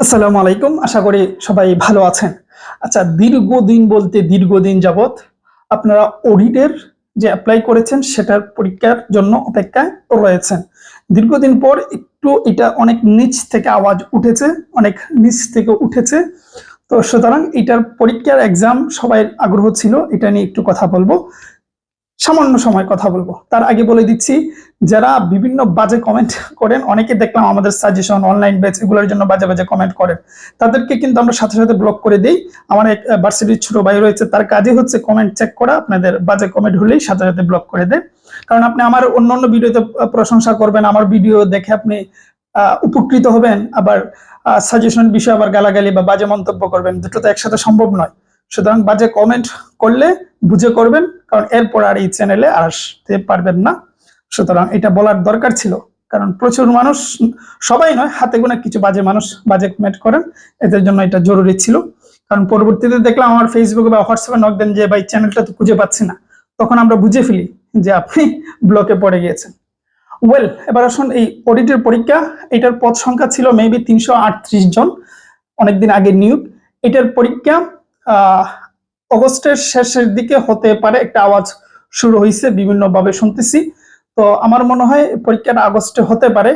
আসসালামু আলাইকুম। আশা করি সবাই ভালো আছেন। আচ্ছা দীর্ঘদিন বলতে দীর্ঘদিন যাবৎ আপনারা অডিটের যে অ্যাপ্লাই করেছেন, সেটার পরীক্ষার জন্য অপেক্ষায় রয়েছেন। দীর্ঘদিন পর একটু এটা অনেক নিচ থেকে আওয়াজ উঠেছে, অনেক নিচ থেকে উঠেছে। তো সুতরাং এটার পরীক্ষার এক্সাম সবাই আগ্রহ ছিল, এটা নিয়ে একটু কথা বলব। সামান্য সময় কথা বলব। তার আগে বলে দিচ্ছি, যারা বিভিন্ন বাজে কমেন্ট করেন, অনেকে দেখলাম আমাদের সাজেশন অনলাইন ব্যাচ এগুলোর জন্য বাজে বাজে কমেন্ট করেন। তাদেরকে কিন্তু আমরা সাথে সাথে ব্লক করে দিই। আমার এক ভার্সিটির ছোট ভাই রয়েছে, তার কাজে হচ্ছে কমেন্ট চেক করা। আপনাদের বাজে কমেন্ট হলেই সাথে সাথে ব্লক করে দেয় কারণ আপনি আমার অন্য অন্য ভিডিওতে প্রশংসা করবেন, আমার ভিডিও দেখে আপনি উপকৃত হবেন। আবার সাজেশন বিষয়ে আবার গালাগালি বা বাজে মন্তব্য করবেন। দুটো তো একসাথে সম্ভব নয়। সুতরাং বাজে কমেন্ট করলে বুঝে করবেন, কারণ এরপর আর এই চ্যানেলে আসতে পারবেন না। সুতরাং এটা বলার দরকার ছিল, কারণ প্রচুর মানুষ, সবাই নয়, হাতে গোনা কিছু বাজে মানুষ, বাজে কমেন্ট করেন। এদের জন্য এটা জরুরি ছিল। কারণ পরবর্তীতে দেখলাম আমার ফেসবুকে বা হোয়াটসঅ্যাপে নক দেন যে, ভাই চ্যানেলটা তো খুঁজে পাচ্ছি না। তখন আমরা বুঝে ফেলি যে, আপনি ব্লকে পড়ে গিয়েছেন। ওয়েল এবার আসুন, এই অডিটের পরীক্ষা, এটার পদ সংখ্যা ছিল মেবি তিনশো আটত্রিশ জন, অনেকদিন আগে নিয়োগ। এটার পরীক্ষা অগস্টের শেষের দিকে হতে পারে একটা আওয়াজ শুরু হয়েছে বিভিন্নভাবে শুনতেছি। তো আমার মনে হয় পরীক্ষাটা আগস্টে হতে পারে।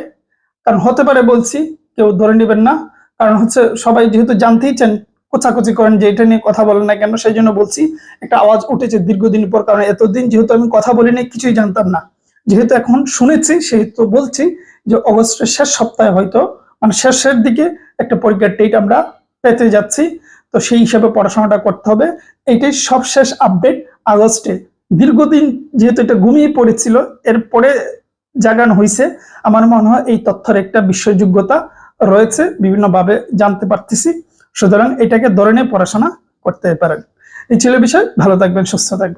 কারণ হতে পারে বলছি, কেউ ধরে নেবেন না। কারণ হচ্ছে সবাই যেহেতু জানতেই চান কোচাকুচি করেন যে এটা নিয়ে কথা বলেন না কেন, সেই জন্য বলছি একটা আওয়াজ উঠেছে দীর্ঘদিন পর। কারণ এতদিন যেহেতু আমি কথা বলিনি কিছুই জানতাম না। যেহেতু এখন শুনেছি, সেহেতু বলছি যে অগস্টের শেষ সপ্তাহে হয়তো মানে শেষের দিকে একটা পরীক্ষার ডেট আমরা পেতে যাচ্ছি। তো সেই হিসাবে পড়াশোনাটা করতে হবে। এইটাই সবশেষ আপডেট আগস্টে। দীর্ঘদিন যেহেতু এটা ঘুমিয়ে পড়েছিল, এরপরে জাগান হয়েছে আমার মনে হয় এই তথ্যের একটা বিশ্বযোগ্যতা রয়েছে, বিভিন্নভাবে জানতে পারতেছি। সুতরাং এটাকে ধরে নিয়ে পড়াশোনা করতে পারেন। এই ছিল বিষয়। ভালো থাকবেন, সুস্থ থাকবেন।